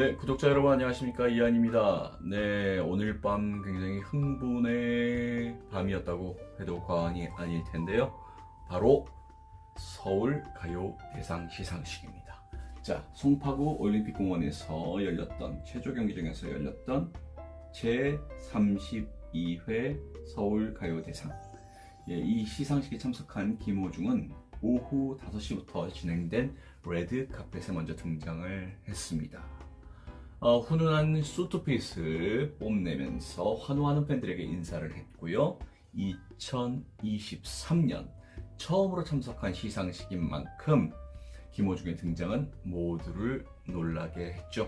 네, 구독자 여러분 안녕하십니까 이한입니다. 네, 오늘 밤 굉장히 흥분의 밤이었다고 해도 과언이 아닐 텐데요. 바로 서울 가요 대상 시상식입니다. 자, 송파구 올림픽공원에서 열렸던 체조 경기장에서 열렸던 제 32회 서울 가요 대상. 예, 이 시상식에 참석한 김호중은 오후 5시부터 진행된 레드 카펫에 먼저 등장을 했습니다. 어, 훈훈한 수트핏을 뽐내면서 환호하는 팬들에게 인사를 했고요. 2023년 처음으로 참석한 시상식인 만큼 김호중의 등장은 모두를 놀라게 했죠.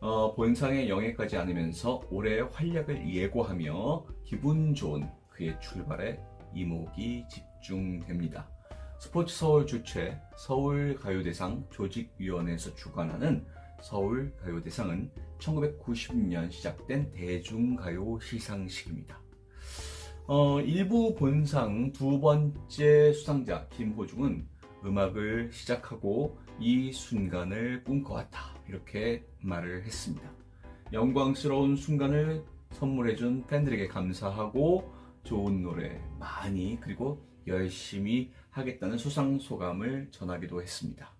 어, 본상의 영예까지 안으면서 올해의 활약을 예고하며 기분 좋은 그의 출발에 이목이 집중됩니다. 스포츠 서울 주최 서울가요대상 조직위원회에서 주관하는 서울 가요대상은 1990년 시작된 대중가요 시상식입니다. 어, 일부 본상 두 번째 수상자 김호중은 음악을 시작하고 이 순간을 꿈꿔왔다. 이렇게 말을 했습니다. 영광스러운 순간을 선물해준 팬들에게 감사하고 좋은 노래 많이 그리고 열심히 하겠다는 수상 소감을 전하기도 했습니다.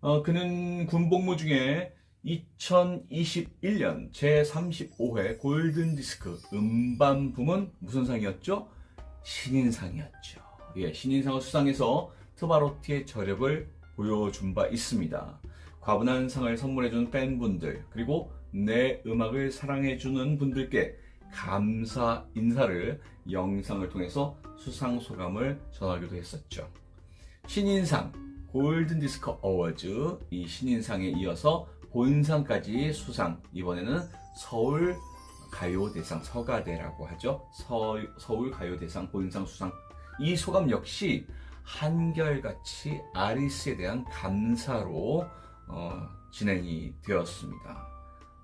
어, 그는 군복무 중에 2021년 제35회 골든디스크 음반 부문 무슨 상이었죠? 신인상이었죠. 예, 신인상을 수상해서 트바로티의 저력을 보여준 바 있습니다. 과분한 상을 선물해준 팬분들, 그리고 내 음악을 사랑해주는 분들께 감사 인사를 영상을 통해서 수상 소감을 전하기도 했었죠. 신인상, 골든디스크 어워즈, 이 신인상에 이어서 본상까지 수상, 이번에는 서울 가요대상 서가대라고 하죠. 서, 서울 가요대상 본상 수상. 이 소감 역시 한결같이 아리스에 대한 감사로 어, 진행이 되었습니다.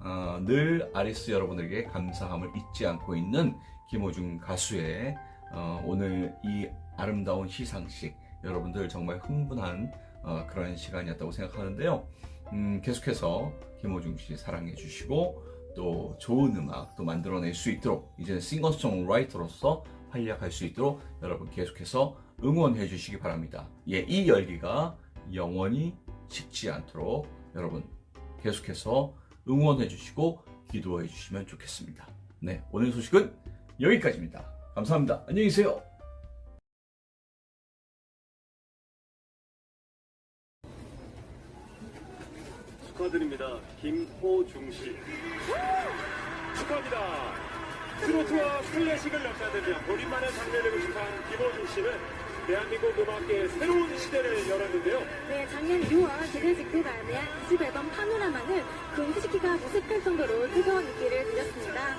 어, 늘 아리스 여러분에게 감사함을 잊지 않고 있는 김호중 가수의 어, 오늘 이 아름다운 시상식 여러분들 정말 흥분한 어, 그런 시간이었다고 생각하는데요. 음, 계속해서 김호중 씨 사랑해 주시고 또 좋은 음악 또 만들어낼 수 있도록 이제는 싱어송라이터로서 활약할 수 있도록 여러분 계속해서 응원해 주시기 바랍니다. 예, 이 열기가 영원히 식지 않도록 여러분 계속해서 응원해 주시고 기도해 주시면 좋겠습니다. 네, 오늘 소식은 여기까지입니다. 감사합니다. 안녕히 계세요. 축하드립니다. 김호중 씨. 축하합니다. 트로트와 클래식을 연사되며 본인만의 장르를 구축한 김호중 씨는 대한민국 음악계의 새로운 시대를 열었는데요. 네, 작년 6월 개근식 발매한 20 앨범 파노라마는 금시키가 무색할 정도로 뜨거운 인기를 누렸습니다.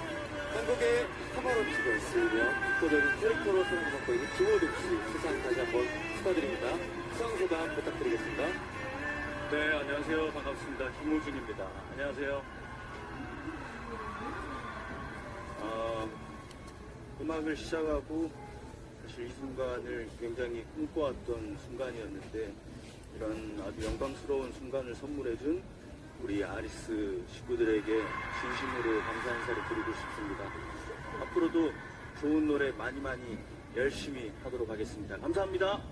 한국의 카바로티로 쓰이며 독보적인 캐릭터로 사랑받고 있는 김호중 씨 수상 다시 한번 축하드립니다. 수상 소감 부탁드리겠습니다. 네, 안녕하세요. 반갑습니다. 김호중입니다. 안녕하세요. 아, 음악을 시작하고 사실 이 순간을 굉장히 꿈꿔왔던 순간이었는데 이런 아주 영광스러운 순간을 선물해준 우리 아리스 식구들에게 진심으로 감사 인사를 드리고 싶습니다. 앞으로도 좋은 노래 많이 많이 열심히 하도록 하겠습니다. 감사합니다.